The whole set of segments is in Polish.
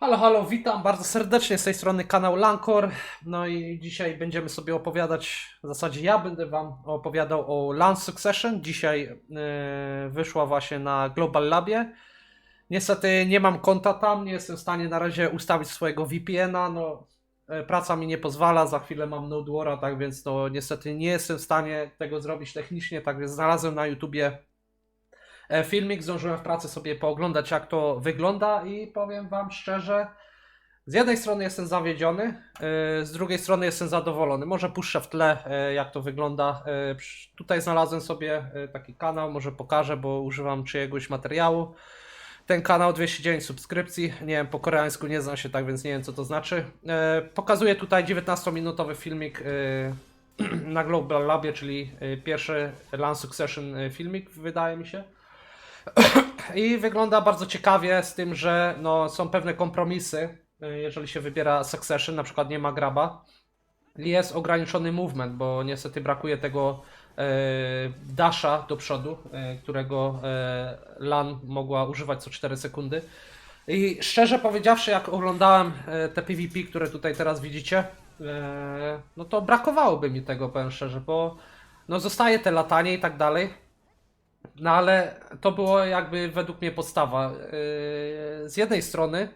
Halo, halo, witam bardzo serdecznie z tej strony kanał Lancor. No i dzisiaj będziemy sobie opowiadać, w zasadzie ja będę Wam opowiadał o Lance Succession. Dzisiaj e, wyszła właśnie na Global Labie. Niestety nie mam konta tam, nie jestem w stanie na razie ustawić swojego VPN-a. No, e, praca mi nie pozwala, za chwilę mam Node Wara, tak więc no niestety nie jestem w stanie tego zrobić technicznie, tak więc znalazłem na YouTubie filmik, zdążyłem w pracy sobie pooglądać jak to wygląda i powiem Wam szczerze, z jednej strony jestem zawiedziony, e, z drugiej strony jestem zadowolony. Może puszczę w tle e, jak to wygląda. E, Tutaj znalazłem sobie e, taki kanał, może pokażę, bo używam czyjegoś materiału. Ten kanał 209 subskrypcji, nie wiem, po koreańsku nie znam się tak, więc nie wiem co to znaczy. E, Pokazuję tutaj 19-minutowy filmik e, na Global Labie, czyli e, pierwszy Lance Succession e, filmik, wydaje mi się. I wygląda bardzo ciekawie z tym, że no, są pewne kompromisy, y, jeżeli się wybiera Succession, na przykład nie ma graba. Jest ograniczony movement, bo niestety brakuje tego e, dasha do przodu, e, którego LAN mogła używać co 4 sekundy. I szczerze powiedziawszy, jak oglądałem te PvP, które tutaj teraz widzicie, no to brakowałoby mi tego, powiem szczerze, bo no zostaje te latanie i tak dalej. No ale to było jakby według mnie podstawa. Yy, Z jednej strony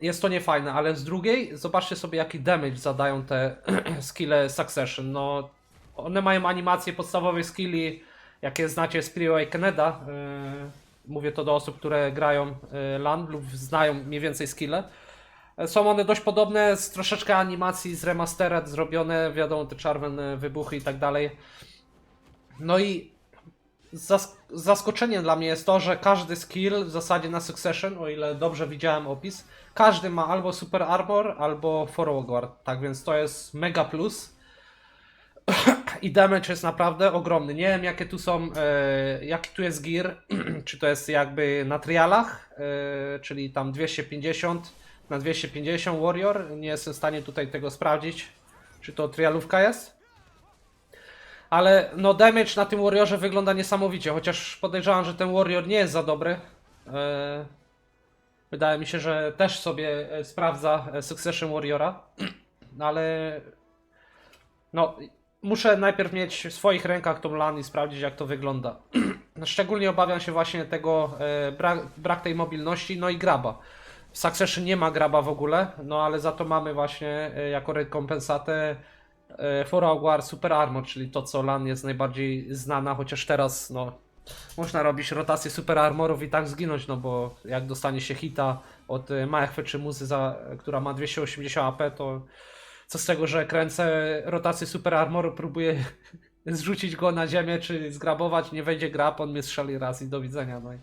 jest to niefajne, ale z drugiej zobaczcie sobie jaki damage zadają te skille Succession. No one mają animacje podstawowej skilli, jakie znacie z Pre Awakeneda. Yy, Mówię to do osób, które grają yy, LAN lub znają mniej więcej skille. Są one dość podobne, z troszeczkę animacji z remastered zrobione, wiadomo, te czerwone wybuchy i tak dalej. No i Zas zaskoczeniem dla mnie jest to, że każdy skill w zasadzie na Succession, o ile dobrze widziałem opis, każdy ma albo Super Armor, albo Forward. Tak więc to jest mega plus. I damage jest naprawdę ogromny. Nie wiem jakie tu są, e, jaki tu jest gear, czy to jest jakby na trialach, e, czyli tam 250 na 250 Warrior. Nie jestem w stanie tutaj tego sprawdzić, czy to trialówka jest. Ale no damage na tym Warriorze wygląda niesamowicie, chociaż podejrzewam, że ten Warrior nie jest za dobry. E, Wydaje mi się, że też sobie e, sprawdza e, Succession Warriora, no ale no muszę najpierw mieć w swoich rękach tą LAN i sprawdzić jak to wygląda. Szczególnie obawiam się właśnie tego brak, brak tej mobilności, no i graba. W Succession nie ma graba w ogóle, no ale za to mamy właśnie jako rekompensatę For War Super Armor, czyli to co LAN jest najbardziej znana, chociaż teraz no można robić rotację Super Armorów i tak zginąć, no bo jak dostanie się hita od e, Machwy czy Muzy, za, która ma 280 AP, to co z tego, że kręcę rotację Super Armoru, próbuję zrzucić go na ziemię czy zgrabować, nie wejdzie grab, on mnie strzeli raz i do widzenia. No i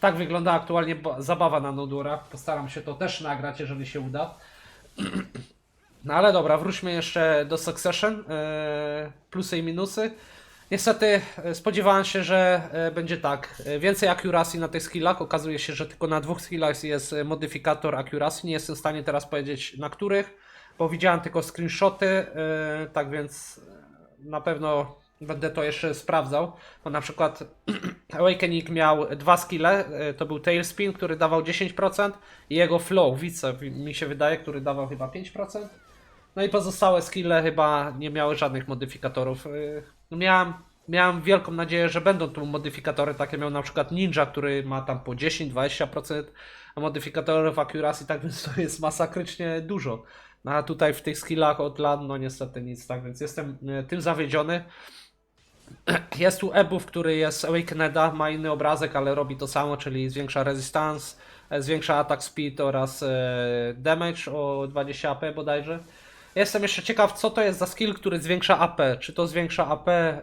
tak wygląda aktualnie ba- zabawa na Nodura. Postaram się to też nagrać, jeżeli się uda. No ale dobra, wróćmy jeszcze do Succession. e, Plusy i minusy. Niestety e, spodziewałem się, że e, będzie tak. Więcej accuracy na tych skillach. Okazuje się, że tylko na dwóch skillach jest modyfikator accuracy. Nie jestem w stanie teraz powiedzieć na których, bo widziałem tylko screenshoty. Tak więc na pewno będę to jeszcze sprawdzał. Bo na przykład Awakening miał dwa skille. To był Tailspin, który dawał 10% i jego Flow, Wice, mi się wydaje, który dawał chyba 5%. No i pozostałe skille chyba nie miały żadnych modyfikatorów. Yy, No miałem, miałem wielką nadzieję, że będą tu modyfikatory. Takie miał na przykład Ninja, który ma tam po 10-20% modyfikatorów accuracy, tak więc to jest masakrycznie dużo. No a tutaj w tych skillach od lat, no niestety nic, tak więc jestem e, tym zawiedziony. Jest tu Ebuff, który jest Awakeneda, ma inny obrazek, ale robi to samo, czyli zwiększa resistance, e, zwiększa attack speed oraz e, damage o 20 AP bodajże. Jestem jeszcze ciekaw, co to jest za skill, który zwiększa AP. Czy to zwiększa AP e,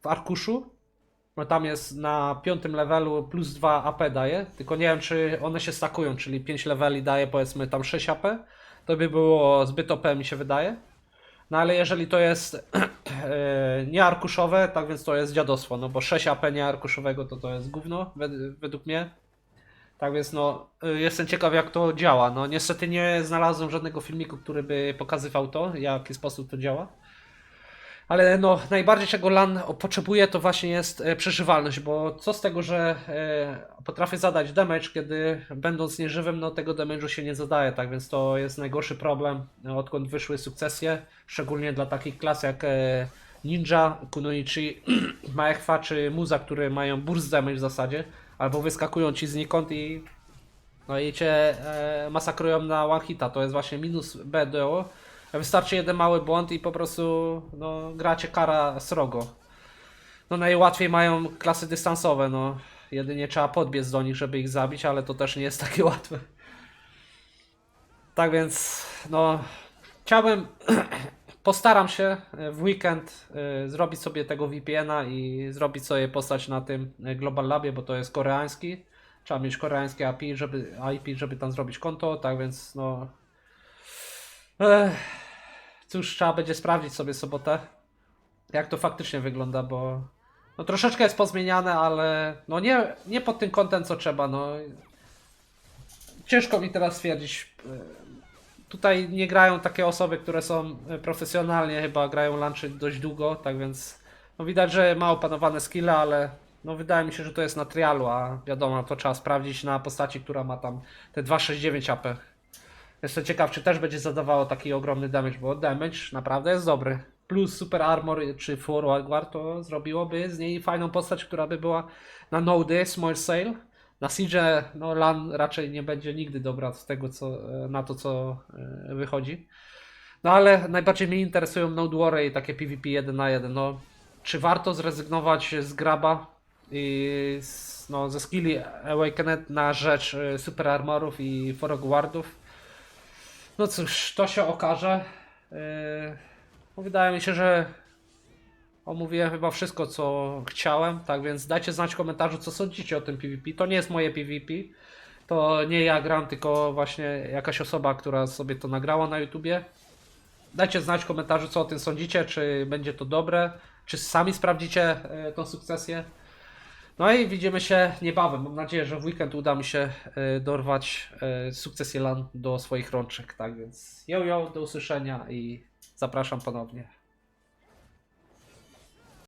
w arkuszu? No tam jest na piątym levelu plus 2 AP daje, tylko nie wiem, czy one się stakują, czyli 5 leveli daje powiedzmy tam 6 AP. To by było zbyt OP mi się wydaje. No ale jeżeli to jest e, niearkuszowe, tak więc to jest dziadostwo, no bo 6 AP niearkuszowego to to jest gówno, wed- według mnie. Tak więc no, y, jestem ciekaw jak to działa. No niestety nie znalazłem żadnego filmiku, który by pokazywał to, w jaki sposób to działa. Ale no, najbardziej czego LAN potrzebuje, to właśnie jest e, przeżywalność, bo co z tego, że e, potrafię zadać damage, kiedy będąc nieżywym, no tego damage'u się nie zadaje, tak więc to jest najgorszy problem, odkąd wyszły sukcesje, szczególnie dla takich klas jak e, Ninja, Kunoichi, Maekwa czy Muza, które mają burst damage w zasadzie, albo wyskakują ci znikąd i no i cię e, masakrują na one hita, to jest właśnie minus BDO. Wystarczy jeden mały błąd i po prostu no, gracie kara srogo. No najłatwiej mają klasy dystansowe, no. Jedynie trzeba podbiec do nich, żeby ich zabić, ale to też nie jest takie łatwe. Tak więc, no, chciałbym, postaram się e, w weekend e, zrobić sobie tego VPN-a i zrobić sobie postać na tym e, Global Labie, bo to jest koreański. Trzeba mieć koreańskie API, żeby, IP, żeby tam zrobić konto, tak więc, no, Ech, cóż, trzeba będzie sprawdzić sobie sobotę, jak to faktycznie wygląda, bo no troszeczkę jest pozmieniane, ale no nie, nie pod tym kątem, co trzeba, no. Ciężko mi teraz stwierdzić. Tutaj nie grają takie osoby, które są e, profesjonalnie, chyba grają lunchy dość długo, tak więc no widać, że ma opanowane skille, ale no wydaje mi się, że to jest na trialu, a wiadomo, to trzeba sprawdzić na postaci, która ma tam te 269 AP. Jestem ciekaw, czy też będzie zadawało taki ogromny damage, bo damage naprawdę jest dobry. Plus Super Armor czy Forward Guard to zrobiłoby z niej fajną postać, która by była na nody, Small Sale. Na Siege no LAN raczej nie będzie nigdy dobra z tego, co, e, na to, co e, wychodzi. No ale najbardziej mnie interesują Node War i takie PvP 1 na 1. No, czy warto zrezygnować z graba i z, no, ze skilli Awakened na rzecz e, Super Armorów i Forward Guardów? No cóż, to się okaże. Yy, wydaje mi się, że omówiłem chyba wszystko, co chciałem. Tak więc dajcie znać w komentarzu, co sądzicie o tym PvP. To nie jest moje PvP. To nie ja gram, tylko właśnie jakaś osoba, która sobie to nagrała na YouTubie. Dajcie znać w komentarzu, co o tym sądzicie, czy będzie to dobre, czy sami sprawdzicie e, tą sukcesję. No i widzimy się niebawem. Mam nadzieję, że w weekend uda mi się e, dorwać e, sukcesję LAN do swoich rączek. Tak więc yo, yo, do usłyszenia i zapraszam ponownie.